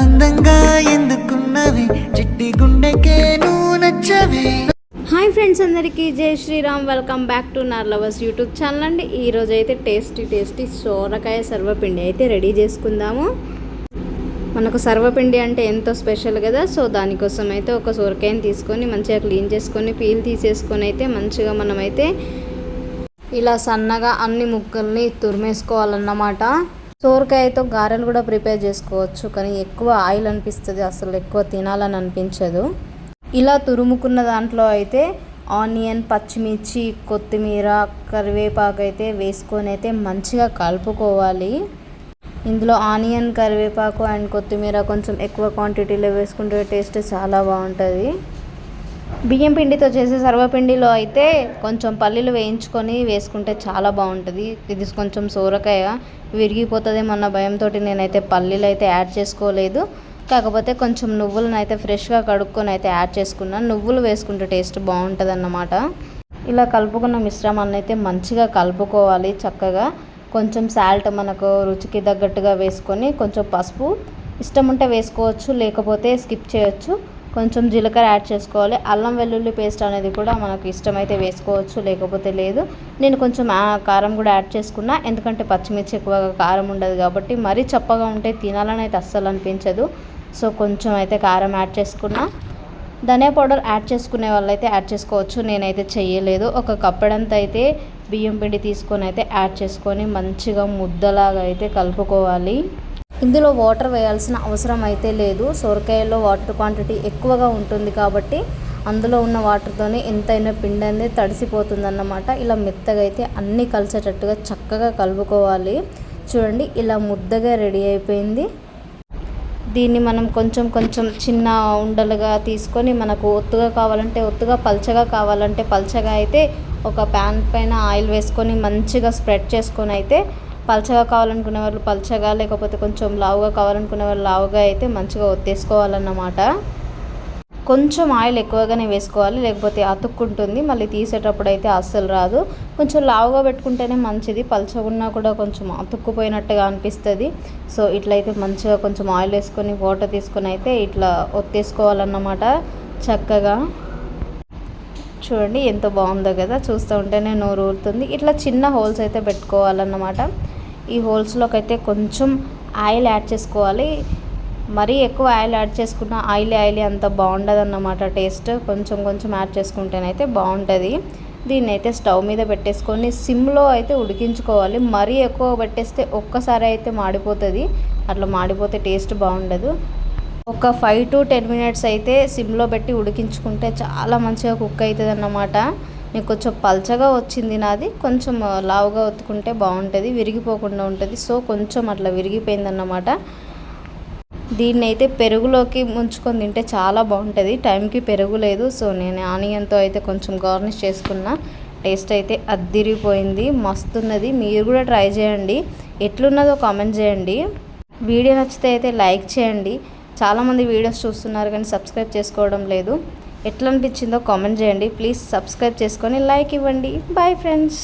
అందంగా ఎందుకున్నవి? చిట్టి గుండెకే నువ్వు నచ్చవి. హాయ్ ఫ్రెండ్స్ అందరికీ జై శ్రీరామ్. వెల్కమ్ బ్యాక్ టు నార్ లవర్స్ యూట్యూబ్ ఛానల్ అండి. ఈరోజు అయితే టేస్టీ టేస్టీ సోరకాయ సర్వపిండి అయితే రెడీ చేసుకుందాము. మనకు సర్వపిండి అంటే ఎంతో స్పెషల్ కదా సో దానికోసం అయితే ఒక సోరకాయని తీసుకొని మంచిగా క్లీన్ చేసుకొని పీల్ తీసేసుకొని అయితే మంచిగా మనమైతే ఇలా సన్నగా అన్ని ముక్కల్ని తురిమేసుకోవాలన్నమాట. సోరకాయతో గారెలు కూడా ప్రిపేర్ చేసుకోవచ్చు కానీ ఎక్కువ ఆయిల్ అనిపిస్తుంది అసలు ఎక్కువ తినాలని అనిపించదు. ఇలా తురుముకున్న దాంట్లో అయితే ఆనియన్ పచ్చిమిర్చి కొత్తిమీర కరివేపాకు అయితే వేసుకొని అయితే మంచిగా కలుపుకోవాలి. ఇందులో ఆనియన్ కరివేపాకు అండ్ కొత్తిమీర కొంచెం ఎక్కువ క్వాంటిటీలో వేసుకుంటే టేస్ట్ చాలా బాగుంటుంది. బియ్యం పిండితో చేసే సర్వపిండిలో అయితే కొంచెం పల్లీలు వేయించుకొని వేసుకుంటే చాలా బాగుంటుంది. ఇది కొంచెం సోరకాయ విరిగిపోతుందేమన్న భయంతో నేనైతే పల్లీలు అయితే యాడ్ చేసుకోలేదు. కాకపోతే కొంచెం నువ్వులను అయితే ఫ్రెష్గా కడుక్కొని అయితే యాడ్ చేసుకున్నాను నువ్వులు వేసుకుంటే టేస్ట్ బాగుంటుంది అన్నమాట ఇలా కలుపుకున్న మిశ్రమాన్ని అయితే మంచిగా కలుపుకోవాలి చక్కగా. కొంచెం సాల్ట్ మనకు రుచికి తగ్గట్టుగా వేసుకొని కొంచెం పసుపు ఇష్టం ఉంటే వేసుకోవచ్చు లేకపోతే స్కిప్ చేయొచ్చు. కొంచెం జీలకర్ర యాడ్ చేసుకోవాలి. అల్లం వెల్లుల్లి పేస్ట్ అనేది కూడా మనకు ఇష్టమైతే వేసుకోవచ్చు లేకపోతే లేదు. నేను కొంచెం ఆ కారం కూడా యాడ్ చేసుకున్నా. ఎందుకంటే పచ్చిమిర్చి ఎక్కువగా కారం ఉండదు కాబట్టి మరీ చప్పగా ఉంటే తినాలని అయితే అస్సలు అనిపించదు. సో కొంచెం అయితే కారం యాడ్ చేసుకున్నా. ధనియా పౌడర్ యాడ్ చేసుకునే వాళ్ళైతే యాడ్ చేసుకోవచ్చు. నేనైతే చేయలేదు ఒక కప్పడంత అయితే బియ్యం పిండి తీసుకొని అయితే యాడ్ చేసుకొని మంచిగా ముద్దలాగా అయితే కలుపుకోవాలి. ఇందులో వాటర్ వేయాల్సిన అవసరం అయితే లేదు. సొరకాయలో వాటర్ క్వాంటిటీ ఎక్కువగా ఉంటుంది కాబట్టి అందులో ఉన్న వాటర్తోనే ఎంతైనా పిండి అనేది తడిసిపోతుంది అన్నమాట ఇలా మెత్తగా అయితే అన్నీ కలిసేటట్టుగా చక్కగా కలుపుకోవాలి. చూడండి ఇలా ముద్దగా రెడీ అయిపోయింది. దీన్ని మనం కొంచెం కొంచెం చిన్న ఉండలుగా తీసుకొని మనకు ఒత్తుగా కావాలంటే ఒత్తుగా పల్చగా కావాలంటే పల్చగా అయితే ఒక ప్యాన్ పైన ఆయిల్ వేసుకొని మంచిగా స్ప్రెడ్ చేసుకొని అయితే పల్చగా కావాలనుకునే వాళ్ళు పల్చగా లేకపోతే కొంచెం లావుగా కావాలనుకునే వాళ్ళు లావుగా అయితే మంచిగా ఒత్తేసుకోవాలన్నమాట. కొంచెం ఆయిల్ ఎక్కువగానే వేసుకోవాలి లేకపోతే అతుక్కుంటుంది. మళ్ళీ తీసేటప్పుడు అయితే అస్సలు రాదు. కొంచెం లావుగా పెట్టుకుంటేనే మంచిది పలచగున్నా కూడా కొంచెం అతుక్కుపోయినట్టుగా అనిపిస్తుంది. సో ఇట్లయితే మంచిగా కొంచెం ఆయిల్ వేసుకొని వాటర్ తీసుకొని అయితే ఇట్లా ఒత్తేసుకోవాలన్నమాట చక్కగా. చూడండి ఎంత బాగుందో కదా చూస్తూ ఉంటేనే నోరు ఊరుతుంది. ఇట్లా చిన్న హోల్స్ అయితే పెట్టుకోవాలన్నమాట. ఈ హోల్స్లోకి అయితే కొంచెం ఆయిల్ యాడ్ చేసుకోవాలి. మరీ ఎక్కువ ఆయిల్ యాడ్ చేసుకున్న ఆయిల్ ఆయిల్ అంత బాగుండదు అన్నమాట టేస్ట్. కొంచెం కొంచెం యాడ్ చేసుకుంటేనైతే బాగుంటుంది. దీన్ని అయితే స్టవ్ మీద పెట్టేసుకొని సిమ్లో అయితే ఉడికించుకోవాలి. మరీ ఎక్కువ పెట్టేస్తే ఒక్కసారి అయితే మాడిపోతుంది. అట్లా మాడిపోతే టేస్ట్ బాగుండదు. ఒక ఫైవ్ టు టెన్ మినిట్స్ అయితే సిమ్లో పెట్టి ఉడికించుకుంటే చాలా మంచిగా కుక్ అవుతుంది అన్నమాట నీకు కొంచెం పల్చగా వచ్చింది నాది కొంచెం లావుగా ఒత్తుకుంటే బాగుంటుంది విరిగిపోకుండా ఉంటుంది. సో కొంచెం అట్లా విరిగిపోయిందన్నమాట. దీన్ని అయితే పెరుగులోకి ముంచుకొని తింటే చాలా బాగుంటుంది. టైంకి పెరుగు లేదు సో నేను ఆనియన్తో అయితే కొంచెం గార్నిష్ చేసుకున్నా. టేస్ట్ అయితే అద్దిరిపోయింది మస్తున్నది. మీరు కూడా ట్రై చేయండి. ఎట్లున్నదో కామెంట్ చేయండి. వీడియో నచ్చితే అయితే లైక్ చేయండి. చాలామంది వీడియోస్ చూస్తున్నారు కానీ సబ్స్క్రైబ్ చేసుకోవడం లేదు. ఎట్లా అనిపించిందో కామెంట్ చేయండి. ప్లీజ్ సబ్స్క్రైబ్ చేసుకొని లైక్ ఇవ్వండి. Bye friends